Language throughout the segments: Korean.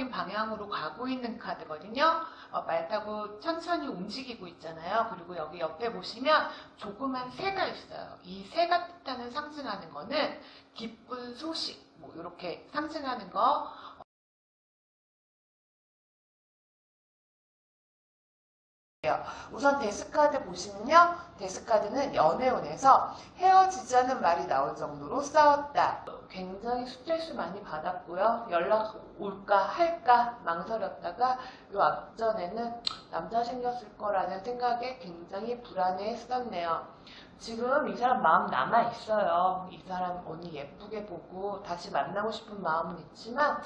긍정적인 방향으로 가고 있는 카드거든요. 어, 말 타고 천천히 움직이고 있잖아요. 그리고 여기 옆에 보시면 조그만 새가 있어요. 이 새가 뜻하는 상징하는 거는 기쁜 소식, 뭐 이렇게 상징하는 거. 우선 데스카드 보시면요. 데스카드는 연애운에서 헤어지자는 말이 나올 정도로 싸웠다. 굉장히 스트레스 많이 받았고요. 연락 올까 할까 망설였다가 요 앞전에는 남자 생겼을 거라는 생각에 굉장히 불안해 했었네요. 지금 이 사람 마음 남아 있어요. 이 사람 언니 예쁘게 보고 다시 만나고 싶은 마음은 있지만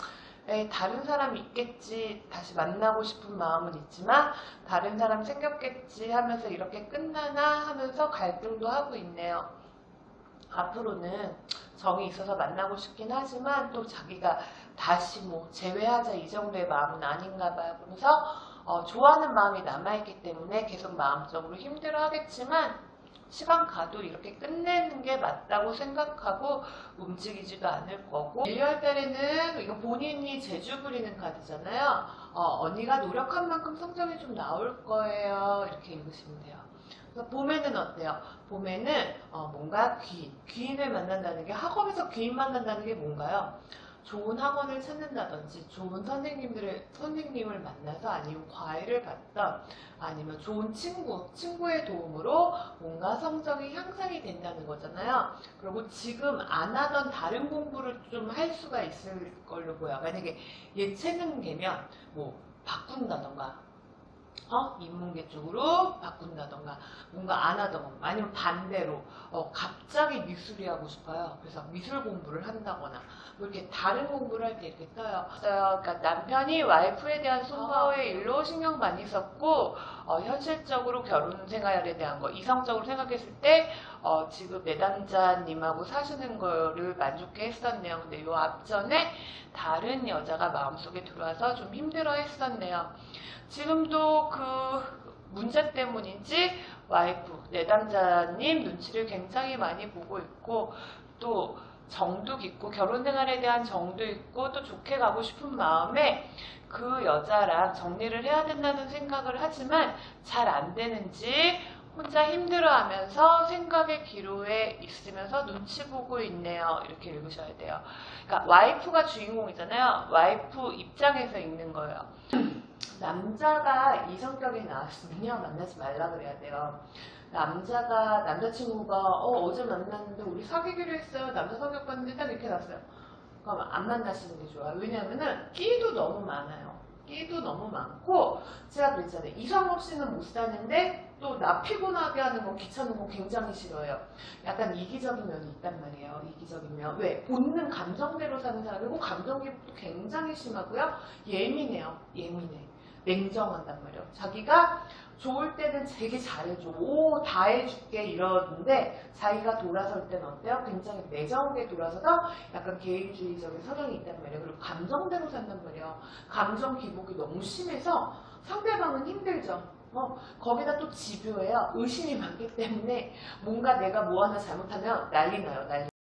다른 사람이 있겠지. 다시 만나고 싶은 마음은 있지만 다른 사람 생겼겠지 하면서 이렇게 끝나나 하면서 갈등도 하고 있네요. 앞으로는 정이 있어서 만나고 싶긴 하지만 또 자기가 다시 뭐 재회하자 이 정도의 마음은 아닌가 봐요. 그래서 어, 좋아하는 마음이 남아있기 때문에 계속 마음적으로 힘들어 하겠지만 시간 가도 이렇게 끝내는 게 맞다고 생각하고 움직이지도 않을 거고 1월 달에는 이거 본인이 재주 부리는 카드잖아요. 어, 언니가 노력한 만큼 성적이 좀 나올 거예요. 이렇게 읽으시면 돼요. 봄에는 어때요? 봄에는 어, 뭔가 귀인, 귀인을 만난다는 게 학원에서 귀인 만난다는 게 뭔가요? 좋은 학원을 찾는다든지 좋은 선생님들을 선생님을 만나서 아니면 과외를 받던 아니면 좋은 친구 친구의 도움으로 뭔가 성적이 향상이 된다는 거잖아요. 그리고 지금 안 하던 다른 공부를 좀 할 수가 있을 걸로 보여. 만약에 예체능계면 뭐 바꾼다던가 어? 인문계 쪽으로 바꾼다던가 뭔가 안 하던 거 아니면 반대로 어, 갑자기 미술이 하고 싶어요. 그래서 미술 공부를 한다거나 뭐 이렇게 다른 공부를 할 때 이렇게 떠요. 써요. 그러니까 남편이 와이프에 대한 손보의 일로 신경 많이 썼고 어, 현실적으로 결혼 생활에 대한 거 이성적으로 생각했을 때 어, 지금 내담자님하고 사시는 거를 만족해 했었네요. 근데 요 앞전에 다른 여자가 마음속에 들어와서 좀 힘들어 했었네요. 지금도 그 문제 때문인지 와이프, 내담자님 눈치를 굉장히 많이 보고 있고 또 정도 있고 결혼 생활에 대한 정도 있고 또 좋게 가고 싶은 마음에 그 여자랑 정리를 해야 된다는 생각을 하지만 잘 안 되는지 혼자 힘들어하면서 생각의 기로에 있으면서 눈치 보고 있네요. 이렇게 읽으셔야 돼요. 그러니까 와이프가 주인공이잖아요. 와이프 입장에서 읽는 거예요. 남자가 이 성격이 나왔으면요 만나지 말라 그래야 돼요. 남자가 남자친구가 어 어제 만났는데 우리 사귀기로 했어요. 남자 봤는데 딱 이렇게 났어요. 그럼 안 만나시는 게 좋아요. 왜냐면은 끼도 너무 많아요. 끼도 너무 많고 제가 그랬잖아요. 이성 없이는 못 사는데 또 나 피곤하게 하는 거 귀찮은 거 굉장히 싫어요. 약간 이기적인 면이 있단 말이에요. 이기적인 면. 왜? 본능 감정대로 사는 사람이고 감정 기복도 굉장히 심하고요. 예민해요. 예민해. 냉정한단 말이에요. 자기가 좋을 때는 되게 잘해줘. 오, 다 해줄게. 이러는데 자기가 돌아설 때는 어때요? 굉장히 매정하게 돌아서서 약간 개인주의적인 성향이 있단 말이에요. 그리고 감정대로 산단 말이에요. 감정 기복이 너무 심해서 상대방은 힘들죠. 어, 거기다 또 집요해요. 의심이 많기 때문에 뭔가 내가 뭐 하나 잘못하면 난리 나요. 난리.